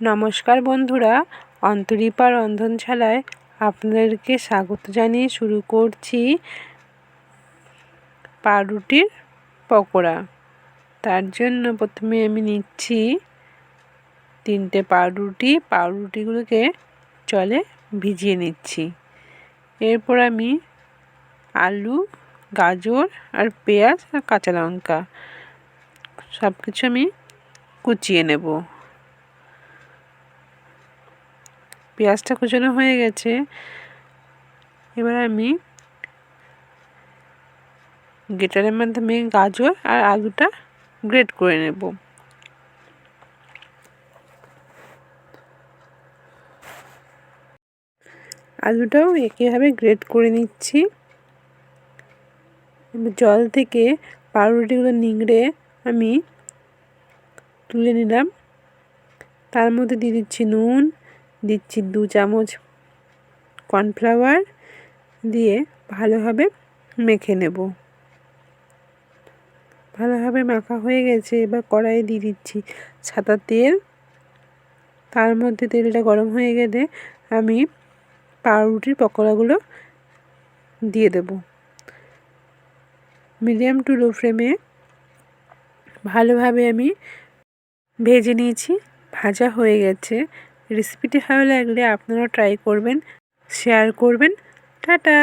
নমস্কার বন্ধুরা, অন্তরীপা রন্ধনশালায় আপনাদেরকে স্বাগত জানিয়ে শুরু করছি পাউরুটির পকোড়া। তার জন্য প্রথমে আমি নিচ্ছি তিনটে পাউরুটি। পাউরুটিগুলোকে জলে ভিজিয়ে নিচ্ছি। এরপর আমি আলু, গাজর আর পেঁয়াজ আর কাঁচা লঙ্কা সব কিছু আমি কুচিয়ে নেব। পেঁয়াজটা কুচানো হয়ে গেছে। এবার আমি গেটারের মাধ্যমে গাজর আর আলুটা গ্রেট করে নেব। আলুটাও একইভাবে গ্রেট করে নিচ্ছি। জল থেকে পাউরুটিগুলো নিংড়ে আমি তুলে নিলাম। তার মধ্যে দিয়ে দিচ্ছি নুন দিচ্ছি দু চামচ কর্নফ্লাওয়ার দিয়ে ভালোভাবে মেখে নেব। ভালোভাবে মাখা হয়ে গেছে, এবার কড়াইয়ে দিয়ে দিচ্ছি সাদা তেল। তার মধ্যে তেলটা গরম হয়ে গেলে আমি পাউরুটির পকোড়াগুলো দিয়ে দেব। মিডিয়াম টু লো ফ্লেমে ভালোভাবে আমি ভেজে নিয়েছি, ভাজা হয়ে গেছে। রেসিপিটি ভালো লাগলে আপনারাও ট্রাই করবেন শেয়ার করবেন। টাটা!